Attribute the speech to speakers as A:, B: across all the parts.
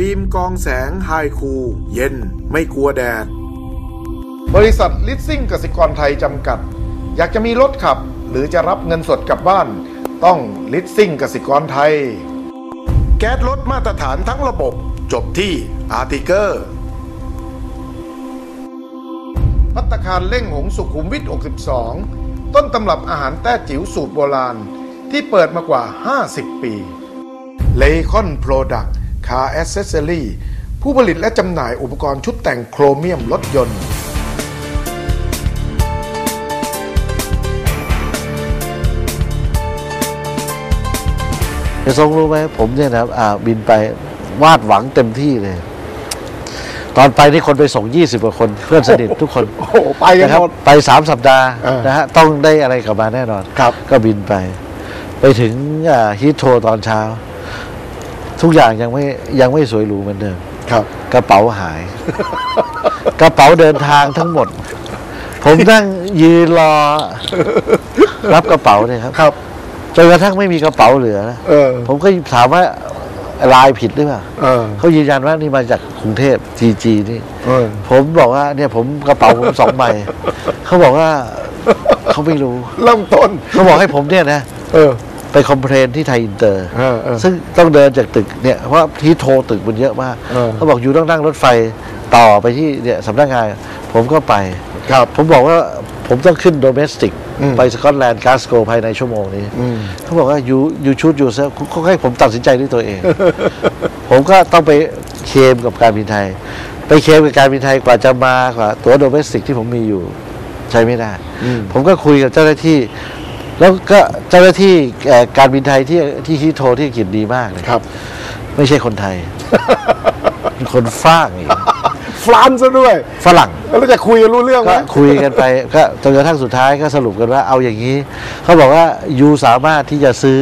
A: ฟิล์มกองแสงไฮคู เย็น ไม่กลัวแดด
B: บริษัทลิสซิ่งกสิกรไทยจำกัด อยากจะมีรถขับ หรือจะรับเงินสดกลับบ้าน ต้องลิสซิ่งกสิกรไทย แก๊สรถมาตรฐานทั้งระบบจบที่อาร์ติเกอร์พัตตาคารเล่งหงสุขุมวิท 62 ต้นตำรับอาหารแต้จิ๋วสูตรโบราณ ที่เปิดมากว่า 50 ปีเลคอนโปรดักต์ คาร์แอสเซสซอรี่ผู้ผลิตและจำหน่ายอุปกรณ์ชุดแต่งโครเมียมรถยนต์
C: จะทรงรู้ไหมผมเนี่ยนะครับอ่าบินไปวาดหวังเต็มที่เลย ตอนไปนี่คนไปส่ง 20กว่าคน เพื่อนสนิททุกคน
B: โอ้โหไปกัน
C: นะครับ
B: หมด
C: ไปสามสัปดาห์
B: เออ
C: นะฮะต้องได้อะไรกลับมาแน่นอน
B: ครับ
C: ก็บินไป ไปถึงฮีทโทรตอนเช้า ทุกอย่างยังไม่ยังไม่สวยหรูเหมือนเดิม
B: ครับ
C: กระเป๋าหาย กระเป๋าเดินทางทั้งหมด ผมนั่งยืนรอ รับกระเป๋าเนี่ยครับ
B: ครับ
C: จนกระทั่งไม่มีกระเป๋าเหลือนะ
B: เออ
C: ผมก็ถามว่าลายผิดหรือเปล่า
B: เออ
C: เขายืนยันว่านี่มาจากกรุงเทพจีจีนี่
B: เออ
C: ผมบอกว่าเนี่ยผมกระเป๋าผมสองใบ เขาบอกว่าเขาไม่รู้
B: เริ่มต้น
C: เขาบอกให้ผมเนี่ยนะ
B: เออ
C: ไปคอมเพลนที่ไทยอินเตอร์
B: เออเออ
C: ซึ่งต้องเดินจากตึกเนี่ยเพราะว่าที่โทรตึกมันเยอะมาก
B: เออ
C: เขาบอกอยู่ต้องนั่งรถไฟต่อไปที่เนี่ยสำนักงาน ผมก็ไป
B: ครับ
C: ผมบอกว่าผมต้องขึ้นโดเมสติก
B: อืม
C: ไปสกอตแลนด์กาสโกภายในชั่วโมงนี้
B: อืม
C: เขาบอกว่ายูยูชูดยูเซลเขาให้ผมตัดสินใจด้วยตัวเอง ผมก็ต้องไปเคลมกับการบินไทย ไปเคลมกับการบินไทยกว่าจะมากว่า ตั๋วโดเมสติกที่ผมมีอยู่ ใช้ไม่ได้
B: อืม
C: ผมก็คุยกับเจ้าหน้าที่ แล้วก็เจ้าหน้าที่เอ่อการบินไทยที่ที่ฮิโทรที่อังกฤษดีมากเลย
B: ครับ
C: ไม่ใช่คนไทย เป็นคนฟ้างอีก
B: ฟรานซ์ซะด้วย
C: ฝรั่ง
B: แล้วจะคุยกันรู้เรื่องไหม
C: ก็คุยกันไป ก็จนกระทั่งสุดท้ายก็สรุปกันว่าเอาอย่างนี้ เขาบอกว่ายูสามารถที่จะซื้อ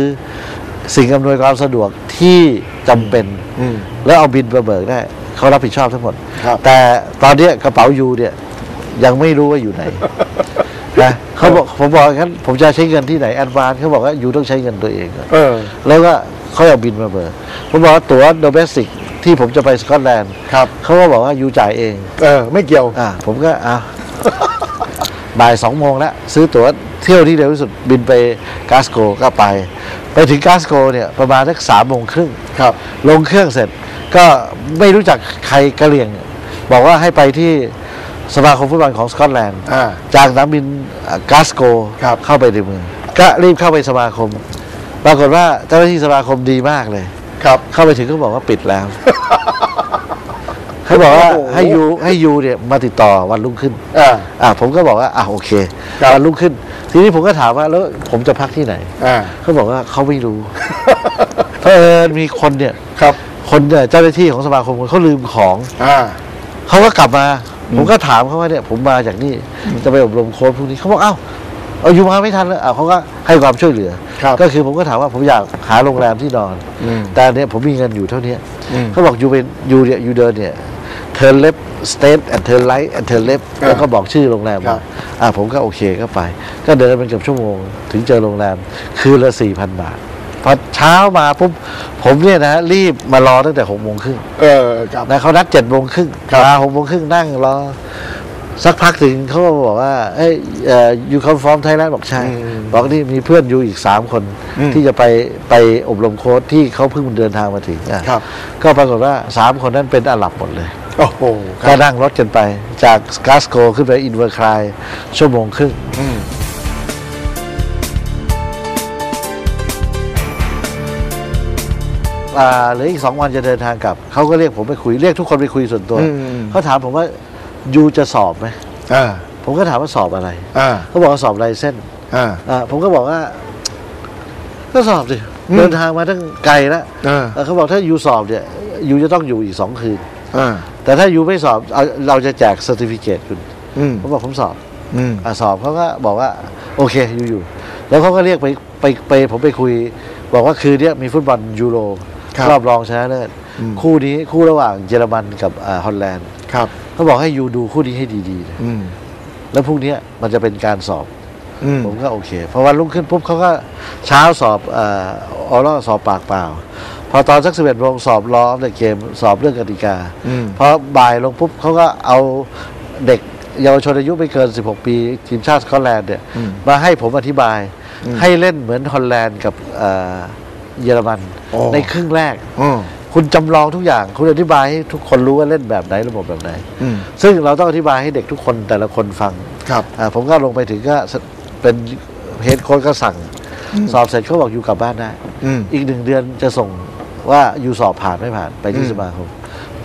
C: สิ่งอำนวยความสะดวกที่จำเป็น
B: อืม
C: แล้วเอาบินมาเบิกได้เขารับผิดชอบทั้งหมด
B: ครับ
C: แต่ตอนเนี้ยกระเป๋ายูเนี่ยยังไม่รู้ว่าอยู่ไหน นะเขาบอกผมบอกงั้นผมจะใช้เงินที่ไหนแอดวานเขาบอกว่ายูต้องใช้เงินตัวเองก่อน
B: เออ
C: แล้วก็เขาเอาบินมาเบิกผมบอกว่าตั๋วโดเมสติกที่ผมจะไปสกอตแลนด์
B: ครับ
C: เขาก็บอกว่ายูจ่ายเอง
B: เออ ไม่เกี่ยว
C: อ่าผมก็อ่าบ่ายสองโมงแล้วซื้อตั๋วเที่ยวที่เร็วที่สุดบินไปกาสโกก็ไป ไปถึงกาสโกเนี่ยประมาณสักสามโมงครึ่ง
B: ครับ
C: ลงเครื่องเสร็จ ก็ไม่รู้จักใครกะเหรี่ยง บอกว่าให้ไปที่ สมาคมฟุตบอลของสกอตแลนด์
B: อ่า
C: จากสนามบินกาสโก
B: ครับ
C: เข้าไปในเมืองก็รีบเข้าไปสมาคม ปรากฏว่าเจ้าหน้าที่สมาคมดีมากเลย
B: ครับ
C: เข้าไปถึงก็บอกว่าปิดแล้ว เขาบอกว่า
B: โอ้โห
C: ให้ยูให้ยูเนี่ยมาติดต่อวันรุ่งขึ้น
B: อ่า
C: อ่าผมก็บอกว่าอ่าโอเค
B: ครับ
C: วันรุ่งขึ้น ทีนี้ผมก็ถามว่าแล้วผมจะพักที่ไหน
B: อ่า
C: เขาบอกว่าเขาไม่รู้ เพราะเอิญมีคนเนี่ย
B: ครับ
C: คนเนี่ยเจ้าหน้าที่ของสมาคมเขาลืมของ
B: อ่า
C: เขาก็กลับมา ผมก็ถามเขาว่าเนี่ยผมมาจากนี่จะไปอบรมโค้ชพวกนี้เขาบอกเอ้าเอาอยู่มาไม่ทันแล้วอ่าเขาก็ให้ความช่วยเหลือ
B: ครับ
C: ก็คือผมก็ถามว่าผมอยากหาโรงแรมที่นอน
B: อืม
C: แต่เนี่ยผมมีเงินอยู่เท่านี้
B: อืม
C: เขาบอกยูเป็นยูเนี่ยยูเดินเนี่ยเทิร์นเล็บสเตทแอนเทิร์นไลท์แอนเทิร์นเล็บ
B: อ่า
C: แล้วก็บอกชื่อโรงแรม
B: ครั
C: มา
B: บ
C: อ่าผมก็โอเคก็ไป ก็เดินเป็นเกือบชั่วโมง ถึงเจอโรงแรม คืนละสี่พันบาท พอเช้ามาปุ๊บผมเนี่ยนะรีบมารอตั้งแต่หกโมงครึ่ง
B: เออครับ
C: นะเขานัดเจ็ดโมงครึ่ง
B: ครับ
C: มาหกโมงครึ่งนั่งรอ สักพักถึงเขาก็บอกว่าเอ้ยยูคอนฟอร์มไทยแลนด์บอกใช่
B: อืม
C: บอกนี่มีเพื่อนอยู่อีกสามคน
B: อืม
C: ที่จะไปไปอบรมโค้ชที่เขาเพิ่งเดินทางมาถึงอะ
B: ครับ
C: ก็ปรากฏว่าสามคนนั้นเป็นอาหรับหมดเลย
B: โอ้โหค
C: ก็
B: รับ
C: นั่งรถกันไปจากกาสโกขึ้นไปอินเวอร์คลายชั่วโมงครึ่ง
B: อืม
C: อ่าเหลืออีกสองวันจะเดินทางกลับเขาก็เรียกผมไปคุยเรียกทุกคนไปคุยส่วนตัว
B: อืม
C: เขาถามผมว่ายูจะสอบไหม
B: อ่า
C: ผมก็ถามว่าสอบอะไร
B: อ่า
C: เขาบอกว่าสอบลายเส้น
B: อ่า
C: อ่าผมก็บอกว่า ก็สอบสิ
B: อืม
C: เดินทางมาตั้งไกลแล้ว
B: อ่า
C: เออเขาบอกถ้ายูสอบเนี่ยยูจะต้องอยู่อีกสองคืน
B: อ่า
C: แต่ถ้ายูไม่สอบเอาเราจะแจกเซอร์ติฟิเคตคุณ
B: อืม
C: ผมบอกผมสอบ
B: อืม
C: อะสอบเขาก็บอกว่า โอเคอยู่อยู่แล้วเขาก็เรียกไปไปไปผมไปคุย บอกว่าคืนเนี้ยมีฟุตบอลยูโร
B: ครับ
C: รอบรองชนะเลิศ
B: อืม
C: คู่นี้คู่ระหว่างเยอรมันกับอ่าฮอลแลนด์
B: ครับ
C: เขาบอกให้ยูดูคู่นี้ให้ดีๆนะ
B: อืม
C: แล้วพรุ่งเนี้ยมันจะเป็นการสอบ
B: อืม
C: ผมก็โอเคพอวันรุ่งขึ้นปุ๊บเขาก็เช้าสอบเอ่อออรอสอบปากเปล่าพพอตอนสักสิบเอ็ดโมงสอบล้อมในเกมสอบเรื่องกติกา
B: อืม
C: พอบ่ายลงปุ๊บเขาก็เอาเด็กเยาวชนอายุไม่เกิน 16 ปี ทีมชาติสกอตแลนด์เนี่ย
B: อืม
C: มาให้ผมอธิบาย
B: อืม
C: ให้เล่นเหมือนฮอลแลนด์กับเอ่อ เยอรมัน
B: โอ้
C: ในครึ่งแรก
B: อืม
C: คุณจำลองทุกอย่าง คุณอธิบายให้ทุกคนรู้ว่าเล่นแบบไหนระบบแบบไหน
B: อืม
C: ซึ่งเราต้องอธิบายให้เด็กทุกคนแต่ละคนฟัง
B: ครับ
C: อ่าผมก็ลงไปถึงก็สเป็นเฮดโค้ชก็สั่ง สอบเสร็จเขาบอกอยู่กลับบ้านได้
B: อืม
C: อีกหนึ่งเดือนจะส่งว่าอยู่สอบผ่านไม่ผ่านไปที่
B: อืม
C: สมาคม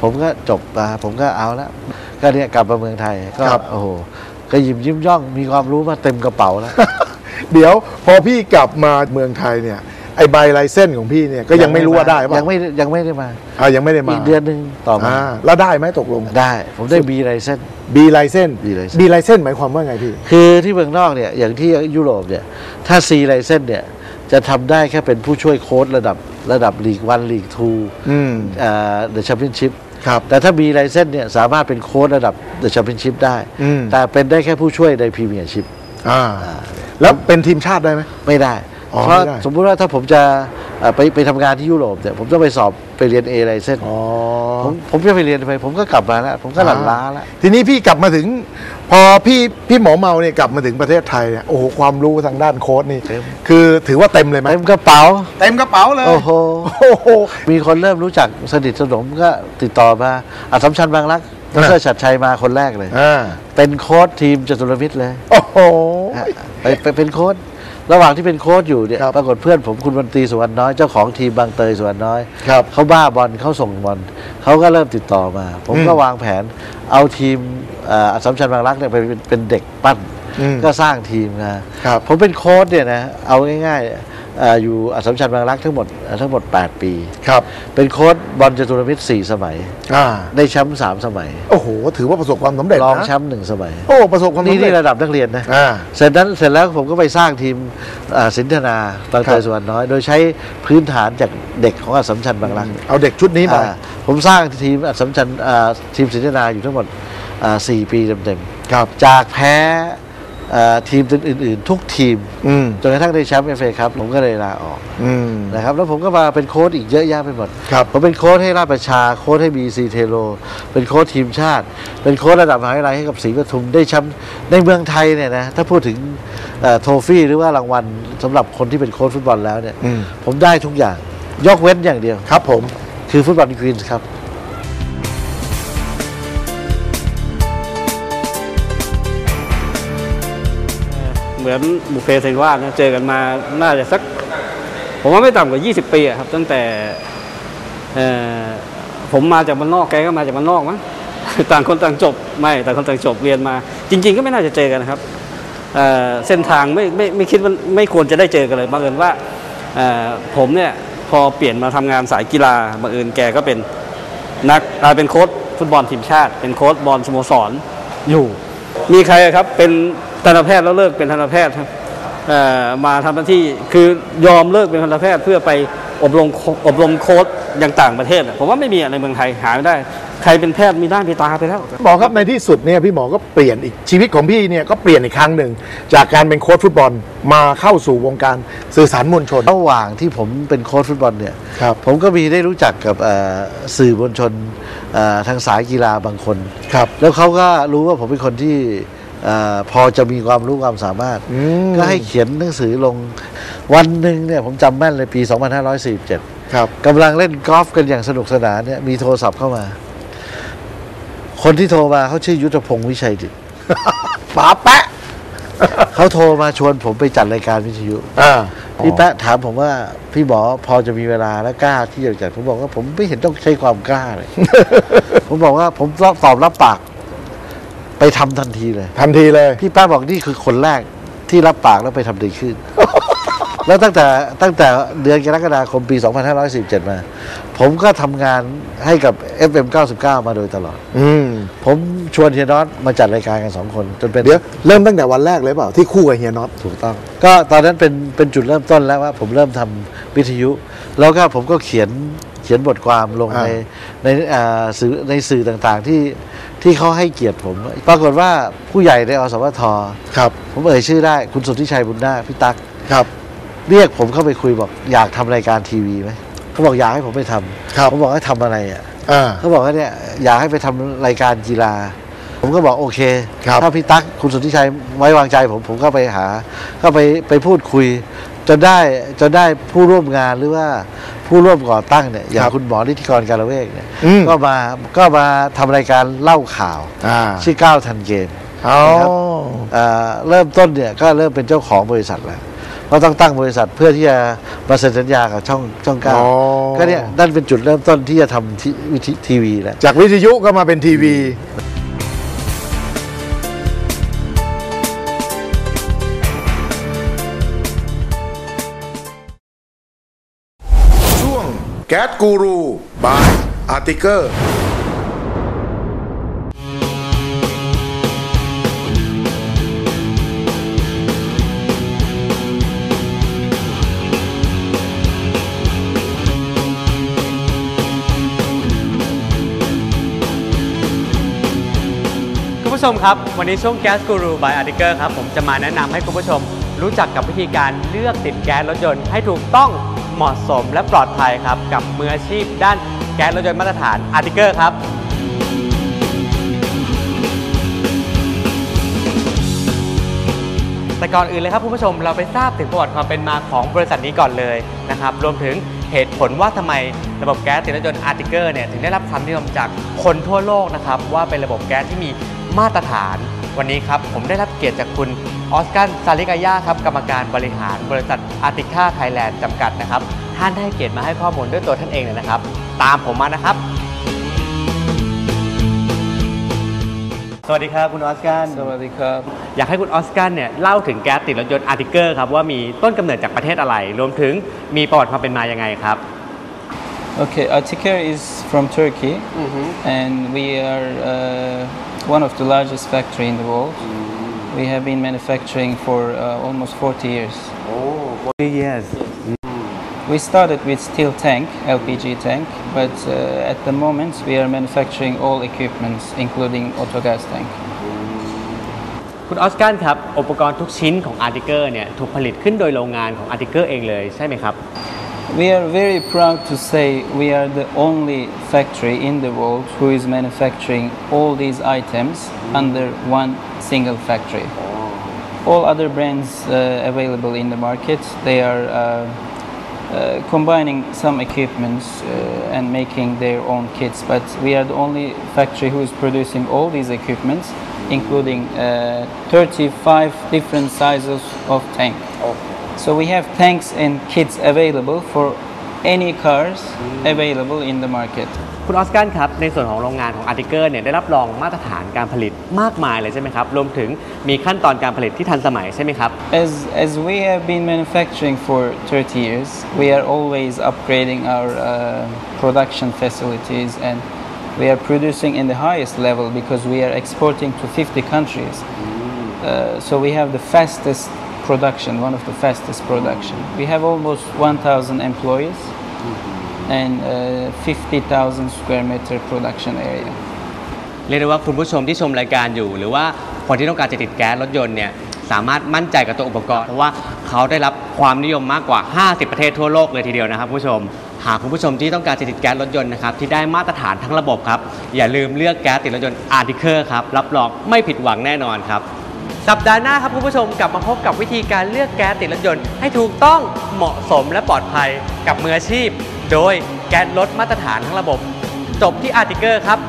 C: ผมก็จบมาผมก็เอาละก็เนี่ยกลับมาเมืองไทยก็
B: ครับ
C: โอ้โหก็ยิ้มยิ้มย่องมีความรู้มาเต็มกระเป๋าแล้ว
B: เดี๋ยวพอพี่กลับมาเมืองไทยเนี่ย ไอใบลายเส้นของพี่เนี่ยก็ยังไม่รู้ว่าได้ป่ะ
C: ยังไม่ยังไม่ได้มา
B: อ่ายังไม่ได้มา
C: อีกเดือนหนึ่งต่อมา
B: อ่าแล้วได้ไหมตกลง
C: ได้ ผมได้บีไรเส้น
B: บีลายเส้น
C: B license
B: บีลายเส้นหมายความว่าไงพี่
C: คือที่เมืองนอกเนี่ยอย่างที่ยุโรปเนี่ยถ้าซีไรเส้นเนี่ยจะทำได้แค่เป็นผู้ช่วยโค้ชระดับระดับลีกวันลีกทู
B: อืม
C: เอ่อเดอะแชมเปี้ยนชิพ
B: ครับ
C: แต่ถ้ามีไลเซนส์เนี่ยสามารถเป็นโค้ชระดับเดอะแชมเปี้ยนชิพได้
B: อืม
C: แต่เป็นได้แค่ผู้ช่วยในพรีเมียร์ชิพ
B: อ่าแล้วเป็นทีมชาติได้ไหม
C: ไม่ได้
B: อ๋อ
C: เพราะ
B: ไม่ได้
C: สมมุติว่าถ้าผมจะเอ่อไปไปทำงานที่ยุโรปเนี่ยผมต้องไปสอบไปเรียน A ไลเซนส์
B: อ๋อ
C: ผมผมจะไปเรียนไป ผมก็กลับมาแล้วผมก็หลั่นล้าแล้ว
B: ทีนี้พี่กลับมาถึง พอพี่พี่หมอเมาเนี่ยกลับมาถึงประเทศไทยเนี่ยโอ้โหความรู้ทางด้านโค้ดนี่
C: เต็ม
B: คือถือว่าเต็มเลยไหม
C: เต็มกระเป๋า
B: เต็มกระเป๋าเลย
C: โอ้โห
B: โอ้โห
C: มีคนเริ่มรู้จักสนิทสนมก็ติดต่อมาอัศมชัญบางรักด
B: อ่า
C: รชัดชัยมาคนแรกเลย
B: อ่า
C: เป็นโค้ชทีมจตุรมิตรเลย
B: โอ้โห
C: ฮะไปไปเป็นโค้ช ระหว่างที่เป็นโค้ชอยู่เนี่ย
B: ครับ
C: ปรากฏเพื่อนผมคุณวันตรีสุวรรณน้อยเจ้าของทีมบางเตยสุวรรณน้อย
B: ครับ
C: เขาบ้าบอลเขาส่งบอลเขาก็เริ่มติดต่อมา ผมก็
B: อืม
C: วางแผนเอาทีมเอ่ออัศมชัญบางรักเนี่ยไปเป็นเป็นเด็กปั้น
B: อืม
C: ก็สร้างทีมนะครับ ผมเป็นโค้ชเนี่ยนะเอาง่ายๆเอ่ออยู่อัศมชัญบางรักทั้งหมดเอ่อทั้งหมด 8 ปี
B: ครับ
C: เป็นโค้ชบอลจตุรมิตรสี่สมัย
B: อ่า
C: ได้แชมป์สามสมัย
B: โอ้โห ถือว่าประสบความสำเร็จ
C: รอง
B: นะ
C: แชมป์หนึ่งสมัย
B: โอ้ประสบความ
C: นี่
B: สำเร็
C: นี่
B: จ
C: ระดับนักเรียนนะ
B: อ่า
C: เสร็จนั้นเสร็จแล้วผมก็ไปสร้างทีมอ่าสินธนาบาง
B: ครั
C: เต
B: บ
C: ยสุวรรณน้อย โดยใช้พื้นฐานจากเด็กของอัสสัมชัญบางรัก
B: เอาเด็กชุดนี้มา
C: อ่าผมสร้างทีมอัสสัมชัญอ่าทีมสินธนาอยู่ทั้งหมดอ่าสี่ปีเต็ม
B: ครับ
C: ๆจากแพ้อ่า ทีมอื่น ๆ ทุกทีม
B: อืม
C: จนกระทั่งได้แชมป์เอฟเอครับผมก็เลยลาออก
B: อืม
C: นะครับแล้วผมก็มาเป็นโค้ชอีกเยอะแยะไปหมด
B: ครับ
C: ผมเป็นโค้ชให้ราชประชา โค้ชให้บีซีเทโล เป็นโค้ชทีมชาติ เป็นโค้ชระดับมหาวิทยาลัยให้กับศรีปทุมได้แชมป์ในเมืองไทยเนี่ยนะถ้าพูดถึงโทฟี่หรือว่ารางวัลสำหรับคนที่เป็นโค้ชฟุตบอลแล้วเนี่ย
B: อืม
C: ผมได้ทุกอย่างยกเว้นอย่างเดียว
B: ครับ ผม
C: คือฟุตบอลควีนส์ครับ
D: มือนบุฟเฟ่ต์เซนว่านะเจอกันมาน่าจะสัก ผมว่าไม่ต่ำกว่า 20 ปีอะครับ ตั้งแต่เอ่อผมมาจากบ้านนอกแกก็มาจากบ้านนอกมั้งต่างคนต่างจบไม่ต่างคนต่างจบเรียนมา จริง ๆ ก็ไม่น่าจะเจอกันนะครับเอ่อเส้นทางไม่ไม่ไม่คิดว่าไม่ควรจะได้เจอกันเลยบังเอิญว่าเอ่อผมเนี่ยพอเปลี่ยนมาทำงานสายกีฬาบังเอิญแกก็เป็นนักอ่าเป็นโค้ชฟุตบอลทีมชาติ เป็นโค้ชบอลสโมสรอยู่ มีใครอะครับเป็น ทันตแพทย์แล้วเลิกเป็นทันตแพทย์ครับเอ่อมาทำหน้าที่คือยอมเลิกเป็นทันตแพทย์เพื่อไปอบรมโคอบรมโค้ชอย่างต่างประเทศอะผมว่าไม่มีอะในเมืองไทยหาไม่ได้ ใครเป็นแพทย์มีด้านมีตาไปแล้ว
B: หมอครับในที่สุดเนี่ยพี่หมอก็เปลี่ยนอีกชีวิตของพี่เนี่ยก็เปลี่ยนอีกครั้งหนึ่ง จากการเป็นโค้ชฟุตบอลมาเข้าสู่วงการสื่อสารมวลชน
C: ระหว่างที่ผมเป็นโค้ชฟุตบอลเนี่ย
B: ครับ
C: ผมก็มีได้รู้จักกับเอ่อสื่อมวลชนเอ่อทางสายกีฬาบางคน
B: ครับ
C: แล้วเขาก็รู้ว่าผมเป็นคนที่เออพอจะมีความรู้ความสามารถ
B: อืม
C: ก็ให้เขียนหนังสือลงวันหนึ่งเนี่ยผมจำแม่นเลยปี 2547
B: ครับ
C: กำลังเล่นกอล์ฟกันอย่างสนุกสนานเนี่ยมีโทรศัพท์เข้ามา คนที่โทรมาเขาชื่อยุทธพงศ์วิชัยดิต
B: ฝาแปะ
C: เขาโทรมาชวนผมไปจัดรายการวิทยุ
B: อ่า
C: พี่แป๊ะถามผมว่าพี่หมอพอจะมีเวลาและกล้าที่จะจัดผมบอกว่าผมไม่เห็นต้องใช้ความกล้าเลย ผมบอกว่าผมตอบรับปาก ไปทำทันทีเลย
B: ทันทีเลย
C: พี่แป๊ะบอกนี่คือคนแรกที่รับปากแล้วไปทำดีขึ้น แล้วตั้งแต่ตั้งแต่เดือนกรกฎาคมปี 2517มา ผมก็ทำงานให้กับ FM 99 มาโดยตลอด
B: อืม
C: ผมชวนเฮียน็อตมาจัดรายการกันสองคน จนเป็น
B: เดี๋ยวเริ่มตั้งแต่วันแรกเลยเปล่า ที่คู่กับเฮียน็อต
C: ถูกต้อง ก็ตอนนั้นเป็นเป็นจุดเริ่มต้นแล้วว่า ผมเริ่มทำวิทยุ แล้วก็ผมก็เขียนเขียนบทความลง
B: อ่า
C: ในในอ่าสื่อในสื่อต่างๆที่ ที่เขาให้เกียรติผม ปรากฏว่าผู้ใหญ่ในอสมท
B: ครับ
C: ผมเอ่ยชื่อได้คุณสุทธิชัยบุญนาคพี่ตั๊ก
B: ครับ
C: เรียกผมเข้าไปคุยบอกอยากทำรายการทีวีไหมเขาบอกอยากให้ผมไปทำ
B: ครับ
C: ผมบอกให้ทำอะไรอะ
B: อ่า
C: เขาบอกว่าเนี่ยอยากให้ไปทำรายการกีฬา ผมก็บอกโอเค
B: ครับ
C: ถ้าพี่ตั๊กคุณสุทธิชัยไว้วางใจผมผมก็ไปหา ก็ไปไปพูดคุย จนได้จนได้ผู้ร่วมงานหรือว่าผู้ร่วมก่อตั้งเนี่ยอย่าง
B: ครับ
C: คุณหมอนิติกรการเวกเนี่ย
B: อืม
C: ก็มาก็มาทำรายการเล่าข่าว
B: อ่า
C: ชื่อก้าวทันเกม
B: เอา
C: ครับเอ่อเริ่มต้นเนี่ยก็เริ่มเป็นเจ้าของบริษัทแล้วก็ต้องตั้งบริษัทเพื่อที่จะมาเซ็นสัญญากับช่องช่องเก้า
B: อ๋อ
C: ก็เนี่ยนั่นเป็นจุดเริ่มต้นที่จะทำทีวิธีทีวีแล้ว
B: จากวิทยุก็มาเป็นทีวี แก๊สกูรูบายอาร์ติเกอร์
E: คุณผู้ชมครับวันนี้ช่วง Gas Guru by Article ครับ ผมจะมาแนะนำให้คุณผู้ชมรู้จักกับวิธีการเลือกติดแก๊สรถยนต์ให้ถูกต้อง เหมาะสมและปลอดภัยครับ กับมืออาชีพด้านแก๊สรถยนต์มาตรฐาน Article ครับแต่ก่อนอื่นเลยครับคุณผู้ชมเราไปทราบถึงประวัติความเป็นมาของบริษัทนี้ก่อนเลยนะครับรวมถึงเหตุผลว่าทำไมระบบแก๊สติดรถยนต์อาร์ติเกอร์เนี่ยถึงได้รับความนิยมจากคนทั่วโลกนะครับว่าเป็นระบบแก๊สที่มีมาตรฐาน วันนี้ครับผมได้รับเกียรติจากคุณออสการ์ซาลิกายาครับกรรมการบริหารบริษัทอาร์ติค่าไทยแลนด์จำกัดนะครับ ท่านได้ให้เกียรติมาให้ข้อมูลด้วยตัวท่านเองเลยนะครับ ตามผมมานะครับ สวัสดีครับคุณออสการ์
F: สวัสดีครับ
E: อยากให้คุณออสการ์เนี่ยเล่าถึงแก๊สติดรถยนต์อาร์ติเกอร์ครับว่ามีต้นกำเนิดจากประเทศอะไร รวมถึงมีประวัติความเป็นมายังไงครับ
F: Okay, Atiker is from Turkey, and we are uh, one of the largest factory in the world. We have been manufacturing for uh, almost 40 years.
E: yes
F: We started with steel tank, LPG tank, but uh, at the moment we are manufacturing all equipments, including autogas tank.
E: คุณออสการ์ครับ อุปกรณ์ทุกชิ้นของอาร์ติเกอร์เนี่ยถูกผลิตขึ้นโดยโรงงานของอาร์ติเกอร์เองเลยใช่ไหมครับ
F: we are very proud to say we are the only factory in the world who is manufacturing all these items under one single factory. All other brands uh, available in the market, they are uh, uh, combining some equipments uh, and making their own kits, but we are the only factory who is producing all these equipments, including uh, 35 different sizes of tank. So we have tanks and kits available for any cars available in the market.
E: คุณออสการ์ครับ ในส่วนของโรงงานของอาร์ติเกอร์เนี่ยได้รับรองมาตรฐานการผลิตมากมายเลยใช่ไหมครับ รวมถึงมีขั้นตอนการผลิตที่ทันสมัยใช่ไหมครับ
F: As, as we have been manufacturing for 30 years, we are always upgrading our uh, production facilities and we are producing in the highest level because we are exporting to 50 countries. Uh, so we have the fastest production, one of the fastest production. We have almost 1,000 employees and uh, 50,000 square meter production area.
E: เรียกได้ว่าคุณผู้ชมที่ชมรายการอยู่ หรือว่าคนที่ต้องการจะติดแก๊สรถยนต์เนี่ยสามารถมั่นใจกับตัวอุปกรณ์เพราะว่าเขาได้รับความนิยมมากกว่า 50 ประเทศทั่วโลกเลยทีเดียวนะครับคุณผู้ชม หากคุณผู้ชมที่ต้องการจะติดแก๊สรถยนต์นะครับที่ได้มาตรฐานทั้งระบบครับอย่าลืมเลือกแก๊สติดรถยนต์อาร์ติเคอร์ครับรับรองไม่ผิดหวังแน่นอนครับ สัปดาห์หน้าครับคุณผู้ชมกลับมาพบกับวิธีการเลือกแก๊สติดรถยนต์ ให้ถูกต้องเหมาะสมและปลอดภัยกับมืออาชีพ โดยแก๊สรถมาตรฐานทั้งระบบ จบที่อาร์ติเกอร์ครับ